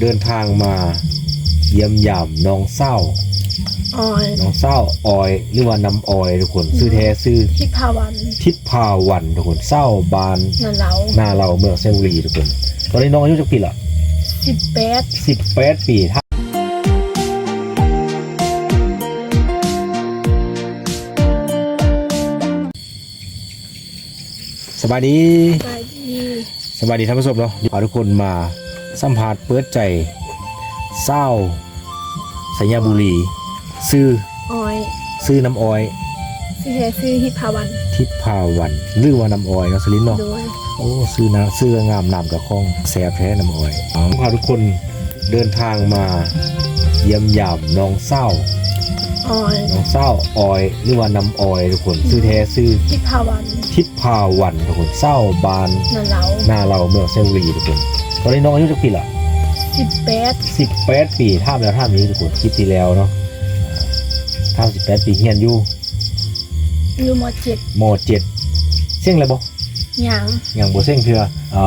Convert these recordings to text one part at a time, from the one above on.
เดินทางมาเยี่ยมยามน้องเศร้า ออยน้องเศร้าออย หรือว่าน้ำออยทุกคนชื่อแท้ชื่อที่พาวันทิพพาวันทุกคนเศร้าบานนันเหลาหน้าเราเมืองเซนบุรีทุกคน ตอนนี้น้องอายุจักปีละสิบแปดสิบแปดปีถ้าสบายดี ไปดี สวัสดีท่านผู้ชมเนาะพาทุกคนมา สัมภาษณ์เปิดใจเศร้าสัญญาบุรี ซื้อออยซื้อน้ำอ้อยที่แท้ซื้อที่พาวันทิพพาวันหรือว่าน้ำอ้อยเนาะสลินเนาะ โดยโอ้ซื้อนะซื้องามนำกับข้องแซ่บแท้น้ำอ้อยอ๋อพาทุกคนเดินทางมา เยี่ยมยามน้องเศร้าออยน้องเศร้าออยหรือว่าน้ำอ้อยทุกคนซื้อแท้ซื้อที่พาวันทิพพาวันทุกคนเศร้าบานนันเหลาหน้าเราเมืองเซนบุรีทุกคนต อนนี้น้องอายุจักปีละสิบแปดสิบแปดปีท่ามแล้วท่ามนี้ทุกคนคลิปที่แล้วเนาะท่ามสิบแปดปีเฮียนอยู่อยู่มเจ็ดโมเจ็ดเส้งอะไรบ่หยางอย่างบ่เส้งเถื่ออ๋อ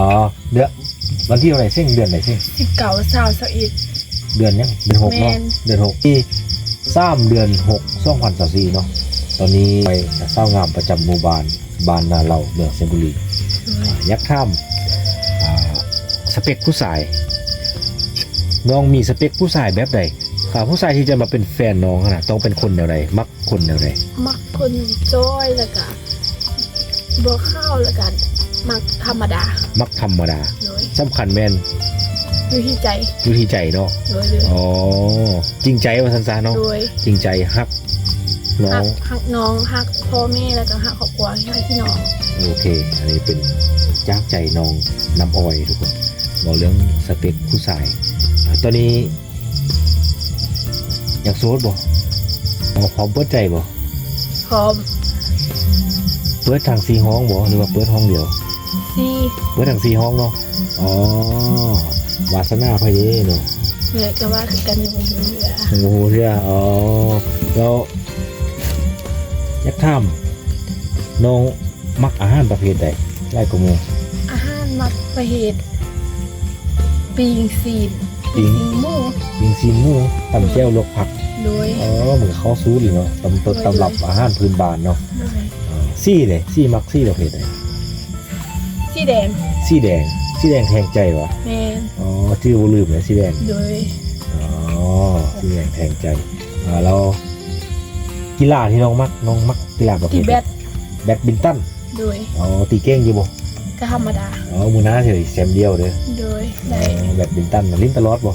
เดือนวันที่เท่าไหร่เส้งเดือนไหนเส้งสิบเก่าสาวสาวอีกเดือนยังเดือนหกเนาะแม่นเดือนหกที่สามเดือนหกสองพันสสี่เนาะตอนนี้ไปเศร้างามประจำหมู่บ้านบ้านนาเราเมืองเซนบุรีโดยยักษ์ข้ามอ่าส เปคผู้ชาย น้องมีสเปคผู้ชายแบบใดถ้าผู้ชายที่จะมาเป็นแฟนน้องขนาดต้องเป็นคนแนวใดมักคนแนวใดมักคนจ้อยแล้วก็บัวข้าวแล้วกันมักธรรมดา มักธรรมดาโดยสำคัญแม่นอยู่ที่ใจอยู่ที่ใจเนาะโดยเลยอ๋อจริงใจว่าสันซาเนาะโดยจริงใจฮักน้อหังกหักน้องหักพ่อแม่แล้วก็หักครอบครัวหักพี่น้องโอเค อันนี้เป็นจากใจน้องน้ำอ้อยทุกคน บอกเรื่องสเปคผู้ชายอ่าตอนนี้อยากโซดบ่อ๋อพร้อมเปิดใจบ่พร้อมเปิดทางสีห้องบ่หรือว่าเปิดห้องเดียวซี่เปิดทางสีห้องเนาะอ๋อวาสนาพะเยเนาะเหนื่อยก็ว่าคือกันอยู่บนเรือโอ้โหเชื่ออ๋อแล้วอยากถามน้องมักอาหารประเภทใดไล่กว่าหมูอาหารมักประเหตุ ปิงซีนปิงซีนหมูยิงซีนหมูตำแก้วลวกผักโดยอ๋อเหมือนข้าวซูเลยเนาะตำต้นตำรับอาหารพื้นบ้านเนาะโดยอ๋อซี่เลยซี่มักซี่ประเภทใดสีแดงซี่แดงซี่แดงแทงใจวะแมนอ๋อชื่อบ่ลืมเลยซี่แดงโดยอ๋อซี่แดงแทงใจอ่าเรากีฬาที่น้องมักน้องมักกีฬาประเภตีทแบใดตแบดมินตันโดยอ๋อตีเก้งอยู่บ่ ก็ธรรมดาอ๋อมือหน้าเฉยแซมเดียวเด้อโดยอ๋ได้อแบดมินตันน่ะลิ้นตลอดบ่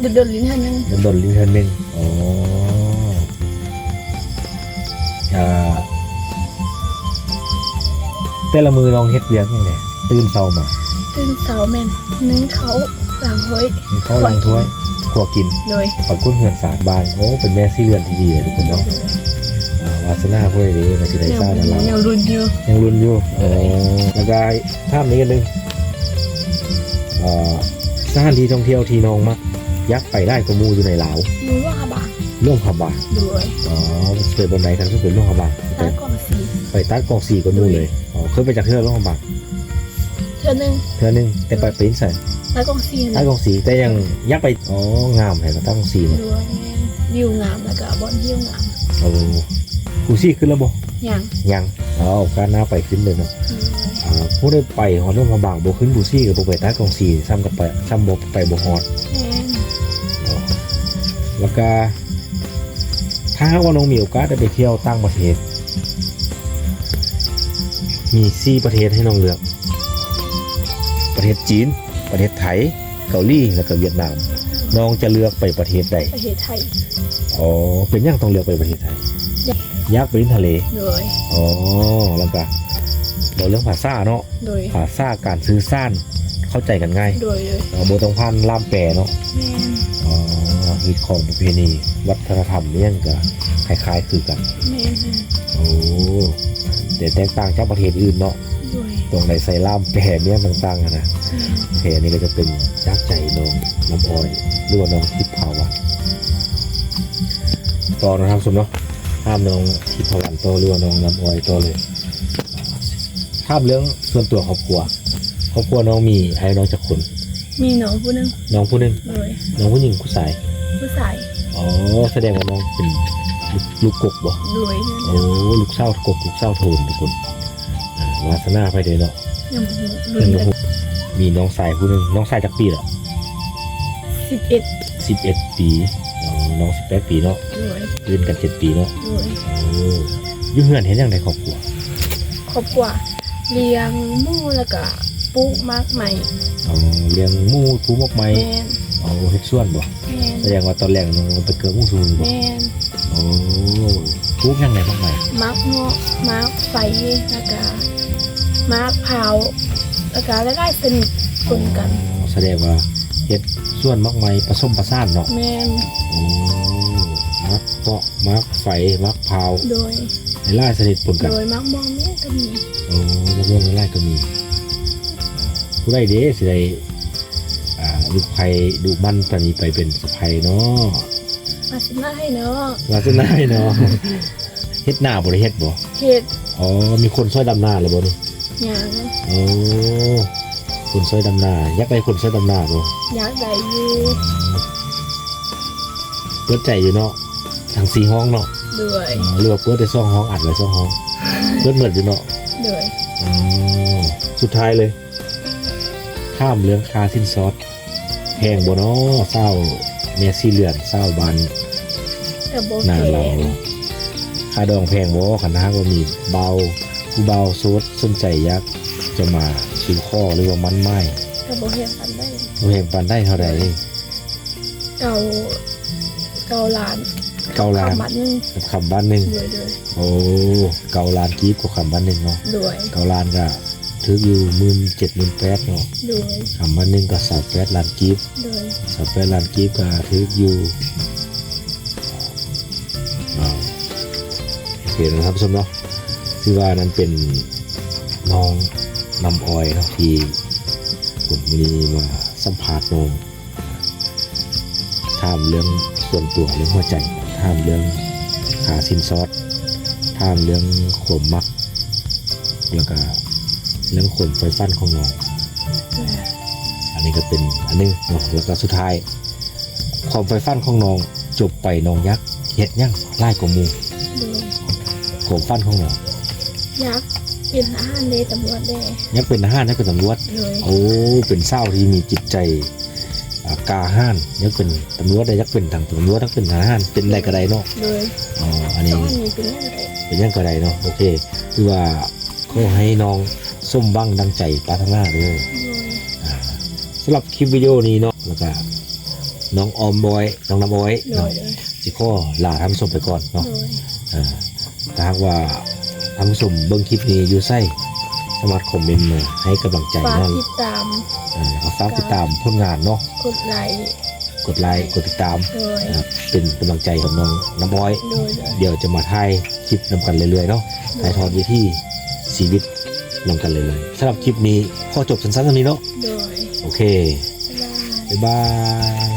เดินเดินลิ้นเท่านึงโดนโดนลิ้นเทินหนึงอ๋ออ่าแต่ละมือน้องเฮ็ดเวียกยังไงตื่นเช้ามาตื่นเสาแมนนึ่งเขาหลังห้อยมีข้าวล้างถ้วยครัวกินโดยปัดกุ้นเหือนสารบานโอ้เป็นแม่ซี่เรือนที่ดีอะทุกคนเนาะ อ่าวาสนาพวกนี้มาสิได้ยังทราบกันแล้วยังรุนอยู่ยังรุนอยู่เออแล้วก็ภาพนี้กันหนึงอ่าสถานที่ท่องเที่ยวที่น้องมักยักไปได้ก็หมูอยู่ในลาวรู้ว่าค่ะบาร่วมขบาโดยอ๋อเคยบนไหนครับที่เป็นร่วมขบาตากล่องสีไปตัดกองสีก็นู่นเลยอ๋อเคยไปจากเทือกร่วมขบาเท่านึงเทือกนึงแต่ไปปริ้นใส่ตากล่องสีตัดกองสีแต่ยังยักไปอ๋องามแห่งตัดกองสีโดเนาะยแมนวิวงามแล้วก็บอนวิวงามโอ้ กูซี่ขึ้นแล้วบ่อย่างยังอ๋อการหน้าไปขึ้นเลยเนาะโดยอ่าผู้ได้ไปหอดร่วมขบาบ่ขึ้นบูซี่กับบ่ไปตัดกองสีซ้ำกับไปซ้ำบ่ไปบ่ฮอดแมนแล้วก็ถ้าหากว่าน้องมีโอกาสได้ไปเที่ยวต่างประเทศ มีสี่ประเทศให้น้องเลือก ประเทศจีน ประเทศไทย เกาหลีแล้วก็เวียดนาม น้องจะเลือกไปประเทศใดประเทศไทยอ๋อเป็นยังต้องเลือกไปประเทศไทยอ ยากไปลินทะเล โดย อ๋อ แล้วก็เราเรื่องภาษาเนาะ โดย ภาษาการสื่อสารเข้าใจกันง่ายโดยเลยเออโบต้องพันล่ามแปรเนาะแมนอ๋อฮิตของประเพณีวัฒนธรรมเนี่ยก็คล้ายๆคือกัน แมนโอ้แต่แตกต่างจากประเทศอื่นเนาะ โดยตรงในไซล่ามแผ่เนี่ยต่างๆอะนะแมนแผ่นี่ก็จะเป็นจักใจน้องน้ำอ้อยหรือว่าน้องทิพย์ภาวันต่อนะครับสมเนาะ ห้ามน้องทิพย์ภาวันต่อหรือว่าน้องน้ำอ้อยต่อเลยห้ามเรื่องส่วนตัวครอบครัวครอบครัวน้องมีไอ้น้องจักคนมีน้องผู้หนึงน้องผู้หนึงโดยน้องผู้หญิงผู้ชาย ผู้ชายอ๋อแสดงว่าน้องเป็นลูกลูกกกบ่ โดยโอ้ลูกเศร้ากกลูกเศร้าโทนทุกคนอ่าวาสนาไปเด้เนาะยังบ่เพิ่รุ่งนรู้มีน้องชายผู้หนึงน้องชายจักปีเหรอสิบเอ็ดสิบเอ็ดปีอ๋อ น้องสิบแปดปีเนาะโดยเรียนกันเจ็ดปีเนาะโดยโอ้อยุ่งเฮือนเห็นอย่างไรครอบครัวครอบครัวเลี้ยงหมูแล้วก็ปลูกมากใหม่อ๋อเลี้ยงหมูผู้มกไม้แม่นอ๋อเฮ็ดส่วนบ่แม่นแสดงว่าตอนแรกน้องไปเกิดหมูสูงบ่แม่นโอ้ปลูกยังไงบ้างไหมมักเงาะมักไฟแล้วก็มักเผาแล้วก็ได้ๆสนิทปนกันอ๋อแสดงว่า เฮ็ดส่วนมากไม้ผสมผสานเนาะแม่นโอ้มักเปาะมักไฟมักเผาโดย ในไล่สนิทปนกันโดยมักมองแม่ก็มีโอ้มะม่วงในไล่ก็มี ผู้ใดเด้สิได้อ่าลูกไผ่ดูมันปานนี้ไปเป็นสะไพเนาะมาสิมาให้เนาะว่าจะได้เนาะเฮ็ดหน้าบ่ได้เฮ็ดบ่เฮ็ดอ๋อมีคนช่วยดำนาแล้วบ่นี่หยังโอ้ คนช่วยดำนาอยากได้คนช่วยดำนาบ่อยากได้อยู่เปิดใจอยู่เนาะทั้งสี่ห้องเนาะด้วยอ๋อหรือว่าเปิดได้สองห้องอัดไว้สองห้องเปิดเหมือนอยู่เนาะด้วยอ๋อสุดท้ายเลย ข้ามเรื่องค่าสิ้นซอสแพงบ่เนาะเศร้าเมสซี่เลือนเศร้าบานกับโบหน้าแกเราค่าดองแพงบ่ขันทางว่ามีเบาผู้เบาโซดสนใจยักษ์จะมา ซื้อข้อหรือว่ามันไม้กับโบเฮ็ดปันได้บ่แพงปานได้เท่าใดเก่าเก่าล้านเกาล้านคำบัดหนึงกับคำบ้านหนึ่งด้วยด้วยโอ้เกาล้านกีบกับคำบ้านหนึ่งเนาะด้วยเกาล้านก็ถืออยู่หมื่นเจ็ดหมื่นแปดเนาะด้วยคำบ้านหนึ่งก็สามแปดล้านกีบด้วยสามแปดล้านกีบก็ถืออยู่อ่าโอเคนะครับผู้ชมเนาะคือว่านั้นเป็นน้อง นำออยเนาะที่ผมวันนี้มาสัมภาษณ์น้องถามเรื่องส่วนตัวเรื่องหัวใจถามเรื่องขาสินซอดถามเรื่องขมมัก แล้วก็เรื่องขนไฟฟันของน้องอันนี้ก็เป็นอันนึงเนาะแล้วก็สุดท้าย ความไฟฟันของน้องจบไปน้องยักษ์เฮ็ดหยังไล่กว่ามูด้วยความฟันของน้องยาก เป็นอาหารเดตำรวจได้ยักษ์เป็นทหารยักษ์เป็นตำรวจ เลยโอ้ เป็นเศร้าที่มีจิตใจอ่ากาห้านยักษ์เป็นตำรวจได้ยักษ์เป็นทางตำรวจยักษ์เป็นทหารเป็นอะไรก็ได้เนาะเลยอ๋ออันตนี้ อนนี้เป็นยังไงเป็นหยังก็ได้เนาะโอเคคือว่าขอให้น้องส้มบ้างดังใจปรารถนาเลยเลยอ่าสำหรับคลิปวิดีโอนี้เนาะแล้วก็น้องออมบอยน้องน้ำบอยเลเนาะยเลยสิข้อลาท่านผู้ชมไปก่อนเนาะ เลย อ่าถ้าหากว่า ท่านผู้ชมเบิ่งคลิปนี้อยู่ไส้สามารถคอมเมนต์มาให้กำลังใจฝากน้องติดตามอ่าเอาฝากติดตามผลงานเนาะกดไลค์กดไลค์กดติดตามเลยนะครับเป็นกำลังใจกับน้องน้ำบอยเลยเลยเดี๋ยวจะมาถ่ายคลิปนำกันเรื่อยๆเนาะถ่ายทอดวิธีชีวิตนำกันเรื่อยๆสำหรับคลิปนี้ขอจบสั้นๆตรงนี้เนาะเลยโอเค บ๊ายบายบ๊ายบาย